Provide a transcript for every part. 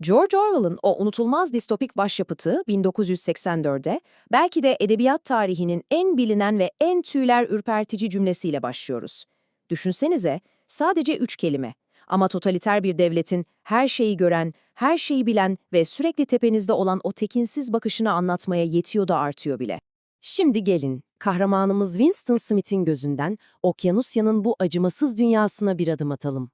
George Orwell'ın o unutulmaz distopik başyapıtı 1984'de belki de edebiyat tarihinin en bilinen ve en tüyler ürpertici cümlesiyle başlıyoruz. Düşünsenize, sadece üç kelime ama totaliter bir devletin her şeyi gören, her şeyi bilen ve sürekli tepenizde olan o tekinsiz bakışını anlatmaya yetiyor da artıyor bile. Şimdi gelin, kahramanımız Winston Smith'in gözünden Okyanusya'nın bu acımasız dünyasına bir adım atalım.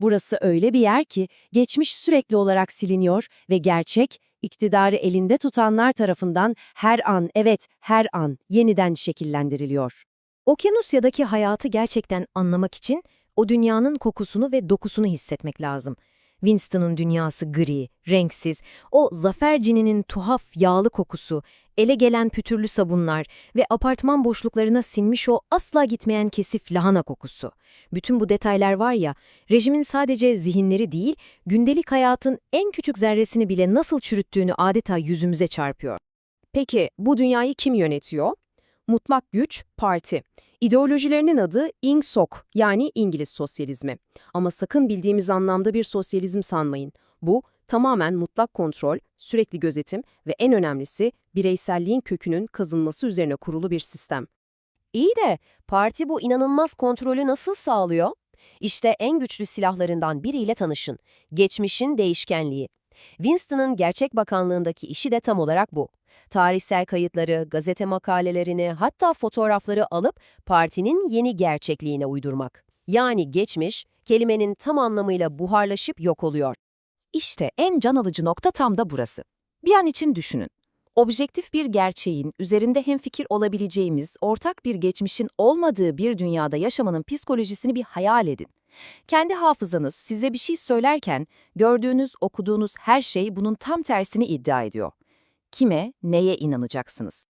Burası öyle bir yer ki geçmiş sürekli olarak siliniyor ve gerçek, iktidarı elinde tutanlar tarafından her an, evet her an yeniden şekillendiriliyor. Okyanusya'daki hayatı gerçekten anlamak için o dünyanın kokusunu ve dokusunu hissetmek lazım. Winston'ın dünyası gri, renksiz, o zafer cininin tuhaf yağlı kokusu, ele gelen pütürlü sabunlar ve apartman boşluklarına sinmiş o asla gitmeyen kesif lahana kokusu. Bütün bu detaylar var ya, rejimin sadece zihinleri değil, gündelik hayatın en küçük zerresini bile nasıl çürüttüğünü adeta yüzümüze çarpıyor. Peki bu dünyayı kim yönetiyor? Mutlak güç, parti. İdeolojilerinin adı INGSOK yani İngiliz sosyalizmi. Ama sakın bildiğimiz anlamda bir sosyalizm sanmayın. Bu tamamen mutlak kontrol, sürekli gözetim ve en önemlisi bireyselliğin kökünün kazınması üzerine kurulu bir sistem. İyi de parti bu inanılmaz kontrolü nasıl sağlıyor? İşte en güçlü silahlarından biriyle tanışın. Geçmişin değişkenliği. Winston'ın gerçek bakanlığındaki işi de tam olarak bu. Tarihsel kayıtları, gazete makalelerini, hatta fotoğrafları alıp partinin yeni gerçekliğine uydurmak. Yani geçmiş, kelimenin tam anlamıyla buharlaşıp yok oluyor. İşte en can alıcı nokta tam da burası. Bir an için düşünün. Objektif bir gerçeğin, üzerinde hemfikir olabileceğimiz, ortak bir geçmişin olmadığı bir dünyada yaşamanın psikolojisini bir hayal edin. Kendi hafızanız size bir şey söylerken, gördüğünüz, okuduğunuz her şey bunun tam tersini iddia ediyor. Kime, neye inanacaksınız?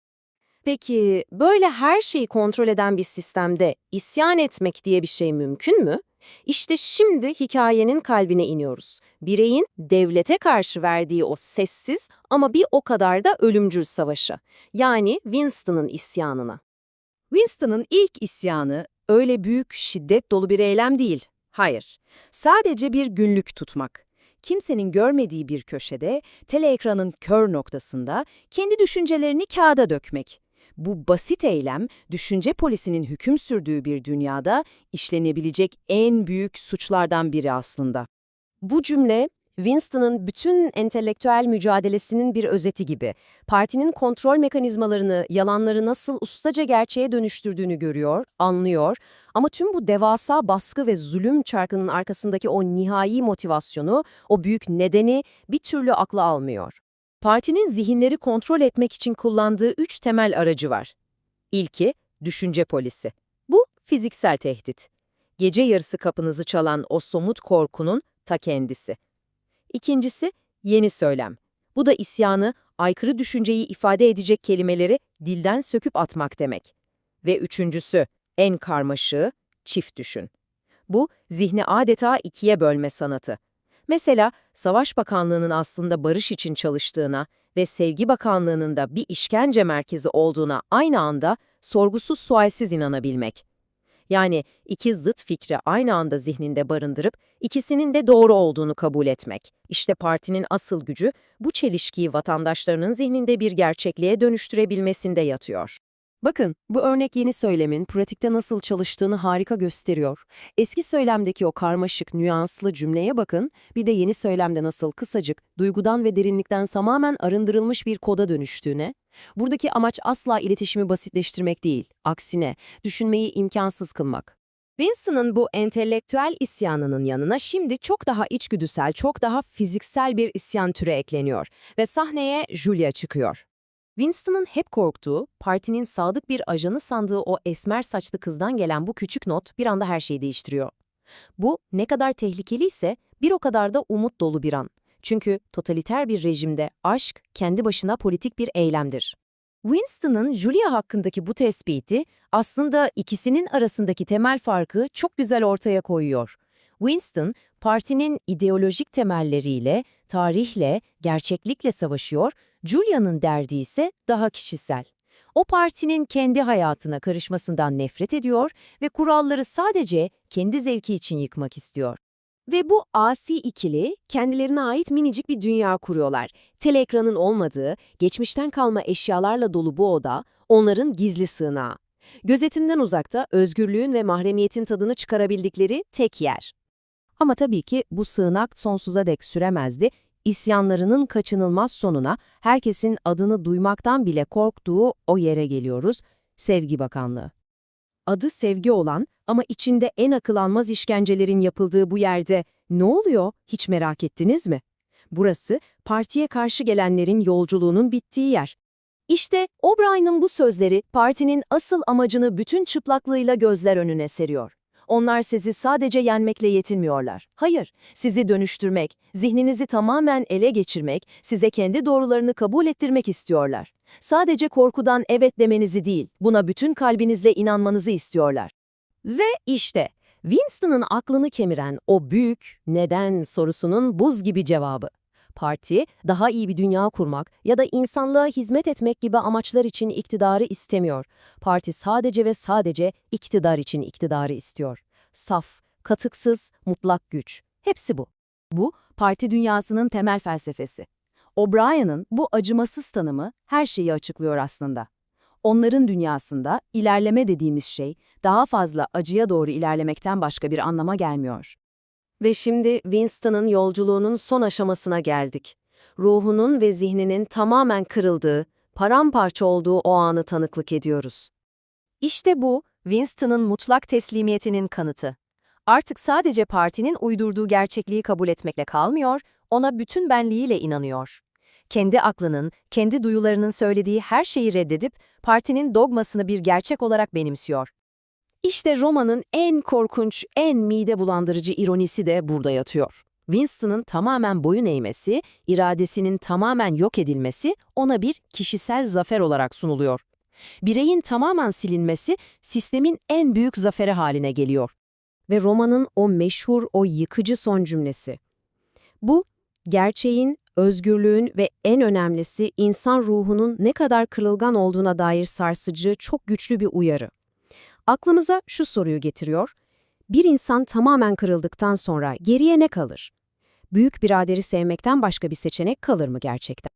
Peki, böyle her şeyi kontrol eden bir sistemde isyan etmek diye bir şey mümkün mü? İşte şimdi hikayenin kalbine iniyoruz. Bireyin devlete karşı verdiği o sessiz ama bir o kadar da ölümcül savaşı. Yani Winston'ın isyanına. Winston'ın ilk isyanı öyle büyük, şiddet dolu bir eylem değil. Hayır, sadece bir günlük tutmak. Kimsenin görmediği bir köşede, teleekranın kör noktasında kendi düşüncelerini kağıda dökmek. Bu basit eylem, düşünce polisinin hüküm sürdüğü bir dünyada işlenebilecek en büyük suçlardan biri aslında. Bu cümle Winston'ın bütün entelektüel mücadelesinin bir özeti gibi. Partinin kontrol mekanizmalarını, yalanları nasıl ustaca gerçeğe dönüştürdüğünü görüyor, anlıyor ama tüm bu devasa baskı ve zulüm çarkının arkasındaki o nihai motivasyonu, o büyük nedeni bir türlü akla almıyor. Partinin zihinleri kontrol etmek için kullandığı üç temel aracı var. İlki, düşünce polisi. Bu, fiziksel tehdit. Gece yarısı kapınızı çalan o somut korkunun ta kendisi. İkincisi, yeni söylem. Bu da isyanı, aykırı düşünceyi ifade edecek kelimeleri dilden söküp atmak demek. Ve üçüncüsü, en karmaşığı, çift düşün. Bu, zihni adeta ikiye bölme sanatı. Mesela Savaş Bakanlığı'nın aslında barış için çalıştığına ve Sevgi Bakanlığı'nın da bir işkence merkezi olduğuna aynı anda sorgusuz sualsiz inanabilmek. Yani iki zıt fikri aynı anda zihninde barındırıp ikisinin de doğru olduğunu kabul etmek. İşte partinin asıl gücü bu çelişkiyi vatandaşlarının zihninde bir gerçekliğe dönüştürebilmesinde yatıyor. Bakın, bu örnek yeni söylemin pratikte nasıl çalıştığını harika gösteriyor. Eski söylemdeki o karmaşık, nüanslı cümleye bakın, bir de yeni söylemde nasıl kısacık, duygudan ve derinlikten tamamen arındırılmış bir koda dönüştüğüne. Buradaki amaç asla iletişimi basitleştirmek değil, aksine düşünmeyi imkansız kılmak. Winston'ın bu entelektüel isyanının yanına şimdi çok daha içgüdüsel, çok daha fiziksel bir isyan türü ekleniyor ve sahneye Julia çıkıyor. Winston'ın hep korktuğu, partinin sadık bir ajanı sandığı o esmer saçlı kızdan gelen bu küçük not bir anda her şeyi değiştiriyor. Bu ne kadar tehlikeliyse bir o kadar da umut dolu bir an. Çünkü totaliter bir rejimde aşk kendi başına politik bir eylemdir. Winston'ın Julia hakkındaki bu tespiti aslında ikisinin arasındaki temel farkı çok güzel ortaya koyuyor. Winston, partinin ideolojik temelleriyle, tarihle, gerçeklikle savaşıyor, Julia'nın derdi ise daha kişisel. O partinin kendi hayatına karışmasından nefret ediyor ve kuralları sadece kendi zevki için yıkmak istiyor. Ve bu asi ikili kendilerine ait minicik bir dünya kuruyorlar. Teleekranın olmadığı, geçmişten kalma eşyalarla dolu bu oda onların gizli sığınağı. Gözetimden uzakta özgürlüğün ve mahremiyetin tadını çıkarabildikleri tek yer. Ama tabii ki bu sığınak sonsuza dek süremezdi. İsyanlarının kaçınılmaz sonuna herkesin adını duymaktan bile korktuğu o yere geliyoruz, Sevgi Bakanlığı. Adı sevgi olan ama içinde en akıl almaz işkencelerin yapıldığı bu yerde ne oluyor hiç merak ettiniz mi? Burası partiye karşı gelenlerin yolculuğunun bittiği yer. İşte O'Brien'ın bu sözleri partinin asıl amacını bütün çıplaklığıyla gözler önüne seriyor. Onlar sizi sadece yenmekle yetinmiyorlar. Hayır, sizi dönüştürmek, zihninizi tamamen ele geçirmek, size kendi doğrularını kabul ettirmek istiyorlar. Sadece korkudan evet demenizi değil, buna bütün kalbinizle inanmanızı istiyorlar. Ve işte Winston'ın aklını kemiren o büyük neden sorusunun buz gibi cevabı. Parti, daha iyi bir dünya kurmak ya da insanlığa hizmet etmek gibi amaçlar için iktidarı istemiyor. Parti sadece ve sadece iktidar için iktidarı istiyor. Saf, katıksız, mutlak güç. Hepsi bu. Bu, parti dünyasının temel felsefesi. O'Brien'ın bu acımasız tanımı her şeyi açıklıyor aslında. Onların dünyasında ilerleme dediğimiz şey daha fazla acıya doğru ilerlemekten başka bir anlama gelmiyor. Ve şimdi Winston'ın yolculuğunun son aşamasına geldik. Ruhunun ve zihninin tamamen kırıldığı, paramparça olduğu o anı tanıklık ediyoruz. İşte bu, Winston'ın mutlak teslimiyetinin kanıtı. Artık sadece partinin uydurduğu gerçekliği kabul etmekle kalmıyor, ona bütün benliğiyle inanıyor. Kendi aklının, kendi duyularının söylediği her şeyi reddedip partinin dogmasını bir gerçek olarak benimsiyor. İşte romanın en korkunç, en mide bulandırıcı ironisi de burada yatıyor. Winston'ın tamamen boyun eğmesi, iradesinin tamamen yok edilmesi ona bir kişisel zafer olarak sunuluyor. Bireyin tamamen silinmesi sistemin en büyük zaferi haline geliyor. Ve romanın o meşhur, o yıkıcı son cümlesi. Bu, gerçeğin, özgürlüğün ve en önemlisi insan ruhunun ne kadar kırılgan olduğuna dair sarsıcı, çok güçlü bir uyarı. Aklımıza şu soruyu getiriyor. Bir insan tamamen kırıldıktan sonra geriye ne kalır? Büyük biraderi sevmekten başka bir seçenek kalır mı gerçekten?